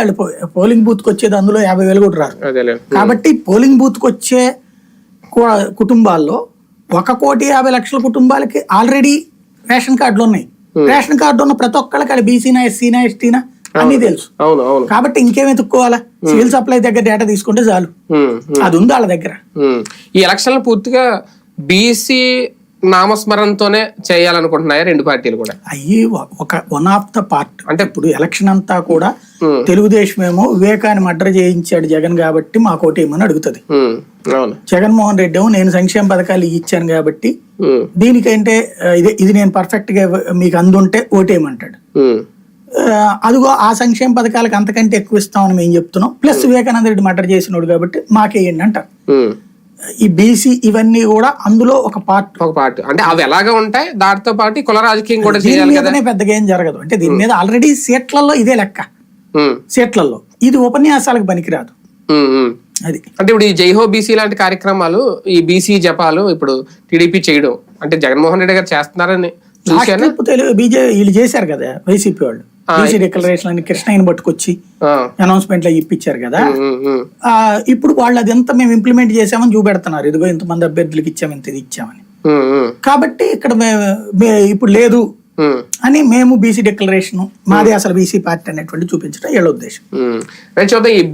వచ్చేది వాళ్ళు పోలింగ్ బూత్కి వచ్చేది అందులో యాభై వేలు కూడా అదేలే. కాబట్టి పోలింగ్ బూత్కి వచ్చే కుటుంబాల్లో ఒక కోటి యాభై లక్షల కుటుంబాలకి ఆల్రెడీ రేషన్ కార్డులు ఉన్నాయి. రేషన్ కార్డు ఉన్న ప్రతి ఒక్కళ్ళకి అది బీసీనా ఎస్సీనా ఎస్టీనా అన్నీ తెలుసు. అవును అవును. కాబట్టి ఇంకేం ఎత్తుక్కోవాలా సివిల్ సప్లై దగ్గర డేటా తీసుకుంటే చాలు. అది ఉంది వాళ్ళ దగ్గర. ఈ ఎలక్షన్లు పూర్తిగా బీసీ నామస్మరణతోనే చేయాలనుకుంటున్నాయా రెండు పార్టీలు కూడా? అయ్యి ఒక వన్ ఆఫ్ ద పార్ట్ అంటే ఇప్పుడు ఎలక్షన్ అంతా కూడా తెలుగుదేశం ఏమో వివేకాన్ని మర్డర్ చేయించాడు జగన్ కాబట్టి మాకు ఓటు ఏమని అడుగుతుంది. జగన్మోహన్ రెడ్డి ఏమో నేను సంక్షేమ పథకాలు ఇచ్చాను కాబట్టి దీనికంటే ఇది ఇది నేను పర్ఫెక్ట్గా మీకు అందుంటే ఓటేయమంటాడు అదిగో ఆ సంక్షేమ పథకాలకు అంతకంటే ఎక్కువ ఇస్తామని మేము చెప్తున్నాం. ప్లస్ వివేకానంద రెడ్డి మర్డర్ చేసినోడు కాబట్టి మాకేయండి అంటారు. ఈ బీసీ ఇవన్నీ కూడా అందులో ఒక పార్ట్ ఒక పార్ట్ అంటే అవి ఎలాగా ఉంటాయి? దాటితో పాటు కుల రాజకీయం కూడా చేయాలి కదా? పెద్దగా ఏం జరగదు. అంటే దీని మీద ఆల్రెడీ సీట్లలో ఇదే లెక్క. సీట్లలో ఇది ఉపన్యాసాలకు పనికిరాదు. అది. అంటే ఇప్పుడు ఈ జైహో బీసీ లాంటి కార్యక్రమాలు ఈ బీసీ జపాలు ఇప్పుడు టీడీపీ చేయడం. అంటే జగన్మోహన్ రెడ్డి గారు చేస్తున్నారని వీళ్ళు చేశారు కదా వైసీపీ వాళ్ళు. బీసీ డిక్లరేషన్ అని కృష్ణయ్యని పట్టుకొచ్చి అనౌన్స్మెంట్లో ఇప్పించారు కదా. ఇప్పుడు వాళ్ళు అది ఎంత మేము ఇంప్లిమెంట్ చేసామని చూపెడుతున్నారు. ఇదిగో ఇంతమంది అభ్యర్థులకు ఇచ్చాము ఇంత ఇది ఇచ్చామని. కాబట్టి ఇక్కడ ఇప్పుడు లేదు అని మేము బీసీ డిక్లరేషన్ మాది అసలు బీసీ పార్టీ అనేటువంటి చూపించడం వీళ్ళ ఉద్దేశం.